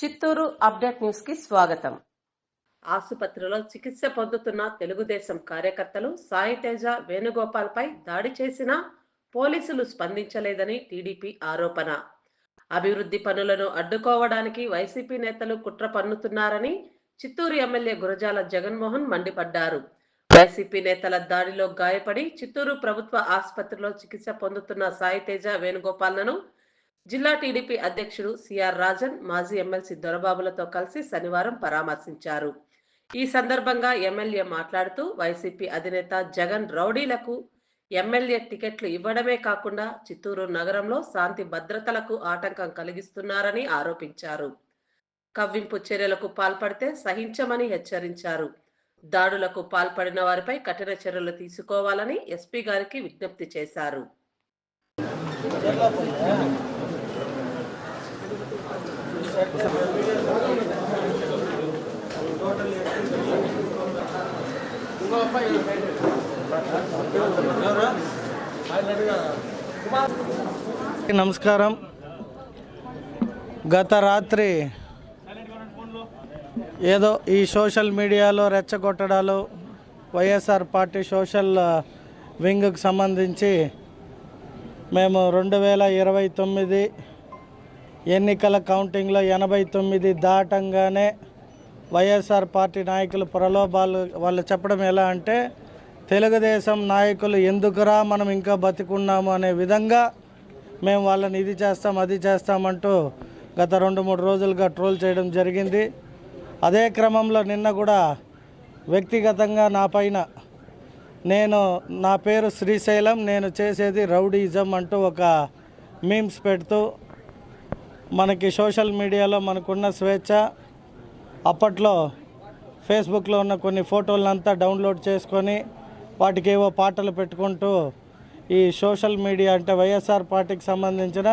Chittoor update న్యూస్కి స్వాగతం. ఆసుపత్రిలో చికిత్స పొందుతున్న తెలుగుదేశం కార్యకర్తలు సాయితేజ వేణుగోపాల్ పై దాడి చేసినా పోలీసులు స్పందించలేదని టీడీపీ ఆరోపణ. అభివృద్ధి పనులను అడ్డుకోవడానికి వైసీపీ నేతలు కుట్ర పన్నుతున్నారని చిత్తూరు ఎమ్మెల్యే గురజాల జగన్మోహన్ మండిపడ్డారు. వైసీపీ నేతల దాడిలో గాయపడి చిత్తూరు ప్రభుత్వ ఆసుపత్రిలో చికిత్స పొందుతున్న సాయితేజ వేణుగోపాల్లను జిల్లా టీడీపీ అధ్యక్షుడు సిఆర్ రాజన్ మాజీ ఎమ్మెల్సీ దొరబాబులతో కలిసి శనివారం పరామర్శించారు. ఈ సందర్భంగా ఎమ్మెల్యే మాట్లాడుతూ వైసీపీ అధినేత జగన్ రౌడీలకు ఎమ్మెల్యే టికెట్లు ఇవ్వడమే కాకుండా చిత్తూరు నగరంలో శాంతి భద్రతలకు ఆటంకం కలిగిస్తున్నారని ఆరోపించారు. కవ్వింపు చర్యలకు పాల్పడితే సహించమని హెచ్చరించారు. దాడులకు పాల్పడిన వారిపై కఠిన చర్యలు తీసుకోవాలని ఎస్పీ గారికి విజ్ఞప్తి చేశారు. నమస్కారం. గత రాత్రి ఏదో ఈ సోషల్ మీడియాలో రెచ్చగొట్టడాలు వైఎస్ఆర్ పార్టీ సోషల్ వింగ్కు సంబంధించి మేము రెండు వేల ఇరవై తొమ్మిది ఎన్నికల కౌంటింగ్లో ఎనభై తొమ్మిది దాటంగానే వైఎస్ఆర్ పార్టీ నాయకులు ప్రలోభాలు వాళ్ళు చెప్పడం ఎలా అంటే తెలుగుదేశం నాయకులు ఎందుకురా మనం ఇంకా బతికున్నాము అనే విధంగా మేము వాళ్ళని ఇది చేస్తాం అది చేస్తామంటూ గత రెండు మూడు రోజులుగా ట్రోల్ చేయడం జరిగింది. అదే క్రమంలో నిన్న కూడా వ్యక్తిగతంగా నా పైన నేను నా పేరు శ్రీశైలం నేను చేసేది రౌడీజం అంటూ ఒక మీమ్స్ పెడుతూ మనకి సోషల్ మీడియాలో మనకున్న స్వేచ్ఛ అప్పట్లో ఫేస్బుక్లో ఉన్న కొన్ని ఫోటోలంతా డౌన్లోడ్ చేసుకొని వాటికి ఏవో పాటలు పెట్టుకుంటూ ఈ సోషల్ మీడియా అంటే వైఎస్ఆర్ పార్టీకి సంబంధించిన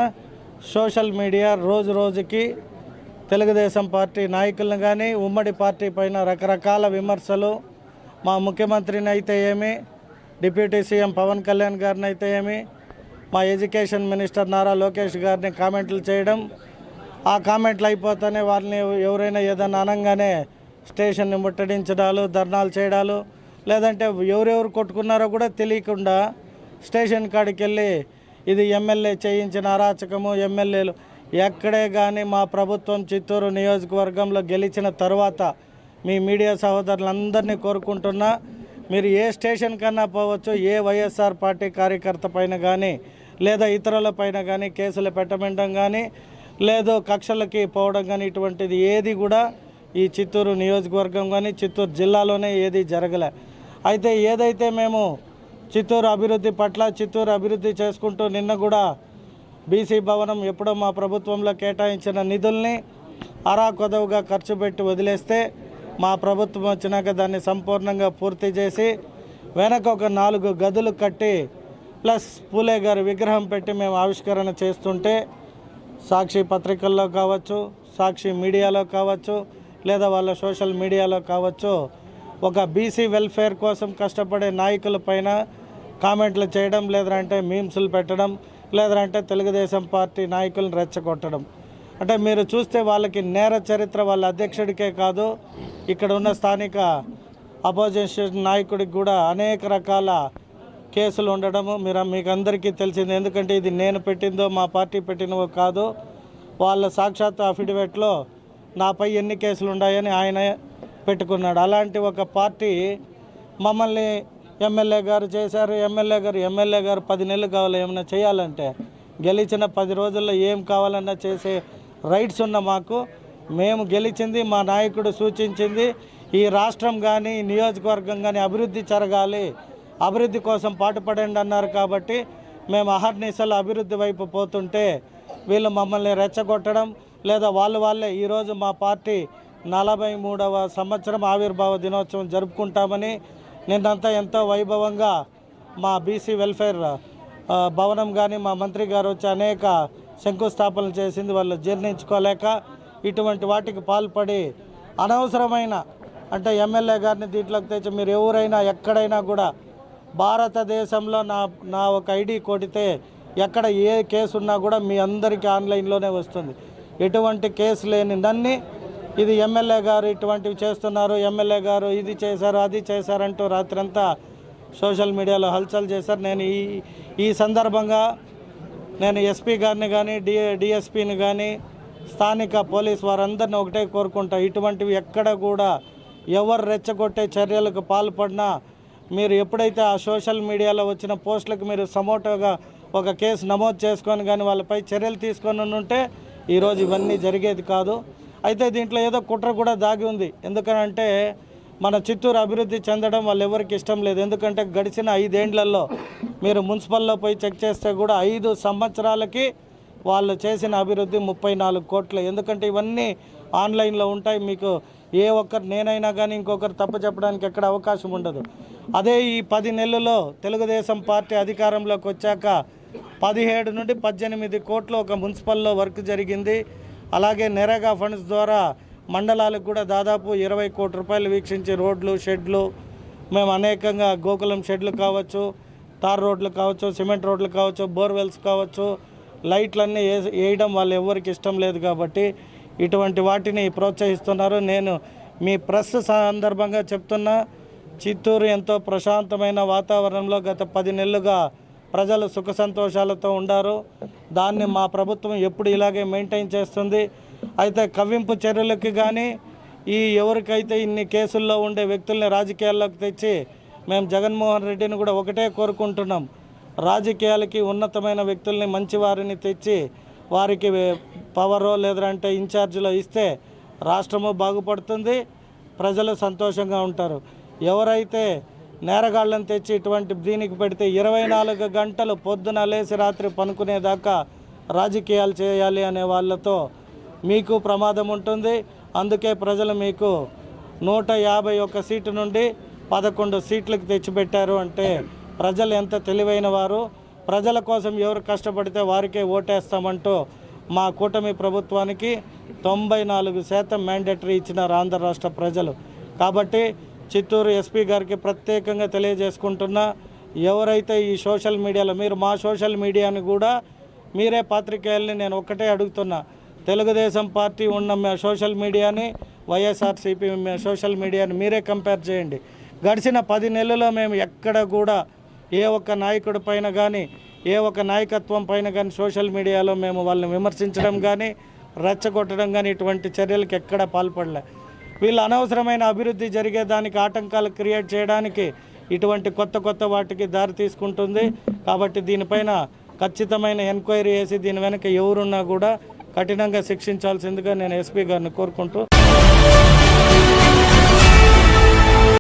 సోషల్ మీడియా రోజు రోజుకి తెలుగుదేశం పార్టీ నాయకులను కానీ ఉమ్మడి పార్టీ పైన రకరకాల విమర్శలు మా ముఖ్యమంత్రిని అయితే ఏమి డిప్యూటీ సీఎం పవన్ కళ్యాణ్ గారిని అయితే ఏమి మా ఎడ్యుకేషన్ మినిస్టర్ నారా లోకేష్ గారిని కామెంట్లు చేయడం ఆ కామెంట్లు అయిపోతేనే వాళ్ళని ఎవరైనా ఏదైనా అనగానే స్టేషన్ని ముట్టడించడాలు ధర్నాలు చేయడాలు లేదంటే ఎవరెవరు కొట్టుకున్నారో కూడా తెలియకుండా స్టేషన్ కాడికి వెళ్ళి ఇది ఎమ్మెల్యే చేయించిన అరాచకము ఎమ్మెల్యేలు ఎక్కడే కానీ మా ప్రభుత్వం చిత్తూరు నియోజకవర్గంలో గెలిచిన తర్వాత మీ మీడియా సహోదరులందరినీ కోరుకుంటున్నా మీరు ఏ స్టేషన్ కన్నా పోవచ్చు ఏ వైఎస్ఆర్ పార్టీ కార్యకర్త పైన కానీ లేదా ఇతరుల పైన కానీ కేసులు పెట్టమండం కానీ లేదు కక్షలకి పోవడం కానీ ఇటువంటిది ఏది కూడా ఈ చిత్తూరు నియోజకవర్గం కానీ చిత్తూరు జిల్లాలోనే ఏది జరగలే. అయితే ఏదైతే మేము చిత్తూరు అభివృద్ధి పట్ల చిత్తూరు అభివృద్ధి చేసుకుంటూ నిన్న కూడా బీసీ భవనం ఎప్పుడో మా ప్రభుత్వంలో కేటాయించిన నిధుల్ని అరా కొదవుగా ఖర్చు పెట్టి వదిలేస్తే మా ప్రభుత్వం వచ్చినాక దాన్ని సంపూర్ణంగా పూర్తి చేసి వెనక ఒక నాలుగు గదులు కట్టి ప్లస్ పూలే గారి విగ్రహం పెట్టి మేము ఆవిష్కరణ చేస్తుంటే సాక్షి పత్రికల్లో కావచ్చు సాక్షి మీడియాలో కావచ్చు లేదా వాళ్ళ సోషల్ మీడియాలో కావచ్చు ఒక బీసీ వెల్ఫేర్ కోసం కష్టపడే నాయకుల పైన కామెంట్లు చేయడం లేదంటే మీమ్స్లు పెట్టడం లేదంటే తెలుగుదేశం పార్టీ నాయకులను రెచ్చగొట్టడం. అంటే మీరు చూస్తే వాళ్ళకి నేర చరిత్ర వాళ్ళ అధ్యక్షుడికే కాదు ఇక్కడ ఉన్న స్థానిక అపోజిషన్ నాయకుడికి కూడా అనేక రకాల కేసులు ఉండడము మీరు మీకు అందరికీ తెలిసింది. ఎందుకంటే ఇది నేను పెట్టిందో మా పార్టీ పెట్టినవో కాదు వాళ్ళ సాక్షాత్ అఫిడవిట్లో నాపై ఎన్ని కేసులు ఉన్నాయని ఆయన పెట్టుకున్నాడు. అలాంటి ఒక పార్టీ మమ్మల్ని ఎమ్మెల్యే గారు చేశారు. ఎమ్మెల్యే గారు ఎమ్మెల్యే గారు పది నెలలు కావాలి. ఏమైనా చేయాలంటే గెలిచిన పది రోజుల్లో ఏం కావాలన్నా చేసే రైట్స్ ఉన్న మాకు. మేము గెలిచింది మా నాయకుడు సూచించింది. ఈ రాష్ట్రం కానీ నియోజకవర్గం కానీ అభివృద్ధి జరగాలి. అభివృద్ధి కోసం పాటుపడండి అన్నారు కాబట్టి మేము అహర్నిశలు అభివృద్ధి వైపు పోతుంటే వీళ్ళు మమ్మల్ని రెచ్చగొట్టడం లేదా వాళ్ళు వాళ్ళే ఈరోజు మా పార్టీ నలభై మూడవ సంవత్సరం ఆవిర్భావ దినోత్సవం జరుపుకుంటామని నిన్నంతా ఎంతో వైభవంగా మా బీసీ వెల్ఫేర్ భవనం కానీ మా మంత్రి గారు వచ్చి అనేక శంకుస్థాపనలు చేసింది వాళ్ళు జీర్ణించుకోలేక ఇటువంటి వాటికి పాల్పడి అనవసరమైన అంటే ఎమ్మెల్యే గారిని దీంట్లోకి తెచ్చి మీరు ఎవరైనా ఎక్కడైనా కూడా భారతదేశంలో నా నా ఒక ఐడి కొడితే ఎక్కడ ఏ కేసు ఉన్నా కూడా మీ అందరికీ ఆన్లైన్లోనే వస్తుంది. ఎటువంటి కేసు లేని నన్ని ఇది ఎమ్మెల్యే గారు ఇటువంటివి చేస్తున్నారు ఎమ్మెల్యే గారు ఇది చేశారు అది చేశారంటూ రాత్రంతా సోషల్ మీడియాలో హల్చల్ చేశారు. నేను ఈ ఈ సందర్భంగా నేను ఎస్పీ గారిని కానీ డి డిఎస్పీని కానీ స్థానిక పోలీస్ వారందరిని ఒకటే కోరుకుంటా. ఇటువంటివి ఎక్కడ కూడా ఎవరు రెచ్చగొట్టే చర్యలకు పాల్పడినా మీరు ఎప్పుడైతే ఆ సోషల్ మీడియాలో వచ్చిన పోస్టులకు మీరు సమోటోగా ఒక కేసు నమోదు చేసుకొని కానీ వాళ్ళపై చర్యలు తీసుకొని ఉంటే ఈరోజు ఇవన్నీ జరిగేది కాదు. అయితే దీంట్లో ఏదో కుట్ర కూడా దాగి ఉంది. ఎందుకనంటే మన చిత్తూరు అభివృద్ధి చెందడం వాళ్ళు ఎవరికి ఇష్టం లేదు. ఎందుకంటే గడిచిన ఐదేండ్లలో మీరు మున్సిపల్లో పోయి చెక్ చేస్తే కూడా ఐదు సంవత్సరాలకి వాళ్ళు చేసిన అభివృద్ధి ముప్పై నాలుగు కోట్లు. ఎందుకంటే ఇవన్నీ ఆన్లైన్లో ఉంటాయి. మీకు ఏ ఒక్కరు నేనైనా కానీ ఇంకొకరు తప్పు చెప్పడానికి ఎక్కడ అవకాశం ఉండదు. అదే ఈ పది నెలల్లో తెలుగుదేశం పార్టీ అధికారంలోకి వచ్చాక పదిహేడు నుండి పద్దెనిమిది కోట్లు ఒక మున్సిపల్లో వర్క్ జరిగింది. అలాగే నెరగా ఫండ్స్ ద్వారా మండలాలకు కూడా దాదాపు ఇరవై కోట్ల రూపాయలు వీక్షించి రోడ్లు షెడ్లు మేము అనేకంగా గోకులం షెడ్లు కావచ్చు తార్ రోడ్లు కావచ్చు సిమెంట్ రోడ్లు కావచ్చు బోర్వెల్స్ కావచ్చు లైట్లన్నీ వేసి వేయడం వాళ్ళు ఎవరికి ఇష్టం లేదు కాబట్టి ఇటువంటి వాటిని ప్రోత్సహిస్తున్నారు. నేను మీ ప్రెస్ సందర్భంగా చెప్తున్నా చిత్తూరు ఎంతో ప్రశాంతమైన వాతావరణంలో గత పది నెలలుగా ప్రజలు సుఖ సంతోషాలతో ఉండారు. దాన్ని మా ప్రభుత్వం ఎప్పుడు ఇలాగే మెయింటైన్ చేస్తుంది. అయితే కవ్వింపు చర్యలకి కానీ ఈ ఎవరికైతే ఇన్ని కేసుల్లో ఉండే వ్యక్తుల్ని రాజకీయాల్లోకి తెచ్చి మేము జగన్మోహన్ రెడ్డిని కూడా ఒకటే కోరుకుంటున్నాం. రాజకీయాలకి ఉన్నతమైన వ్యక్తుల్ని మంచి వారిని తెచ్చి వారికి పవరో లేదంటే ఇన్ఛార్జిలో ఇస్తే రాష్ట్రము బాగుపడుతుంది ప్రజలు సంతోషంగా ఉంటారు. ఎవరైతే నేరగాళ్ళని తెచ్చి ఇటువంటి దీనికి పెడితే ఇరవై నాలుగు గంటలు పొద్దున లేచి రాత్రి పనుకునేదాకా రాజకీయాలు చేయాలి అనే వాళ్ళతో మీకు ప్రమాదం ఉంటుంది. అందుకే ప్రజలు మీకు నూట యాభై ఒక్క సీటు నుండి పదకొండు సీట్లకు తెచ్చిపెట్టారు అంటే ప్రజలు ఎంత తెలివైన వారు ప్రజల కోసం ఎవరు కష్టపడితే వారికే ఓటేస్తామంటూ మా కూటమి ప్రభుత్వానికి తొంభై నాలుగు శాతం మ్యాండేటరీ ఇచ్చినారు ఆంధ్ర రాష్ట్ర ప్రజలు. కాబట్టి చిత్తూరు ఎస్పీ గారికి ప్రత్యేకంగా తెలియజేసుకుంటున్నా ఎవరైతే ఈ సోషల్ మీడియాలో మీరు మా సోషల్ మీడియాని కూడా మీరే పాత్రికేయుల్ని నేను ఒక్కటే అడుగుతున్నా తెలుగుదేశం పార్టీ ఉన్న సోషల్ మీడియాని వైఎస్ఆర్సీపీ సోషల్ మీడియాని మీరే కంపేర్ చేయండి. గడిచిన పది నెలల్లో మేము ఎక్కడ కూడా ఏ ఒక్క నాయకుడి పైన కానీ ఏ ఒక్క నాయకత్వం పైన కానీ సోషల్ మీడియాలో మేము వాళ్ళని విమర్శించడం కానీ రెచ్చగొట్టడం కానీ ఇటువంటి చర్యలకు ఎక్కడ పాల్పడలే. వీళ్ళు అనవసరమైన అభివృద్ధి జరిగేదానికి ఆటంకాలు క్రియేట్ చేయడానికి ఇటువంటి కొత్త కొత్త వాటికి దారి తీసుకుంటుంది. కాబట్టి దీనిపైన ఖచ్చితమైన ఎంక్వైరీ చేసి దీని వెనక ఎవరున్నా కూడా కఠినంగా శిక్షించాల్సిందిగా నేను ఎస్పీ గారిని కోరుకుంటూ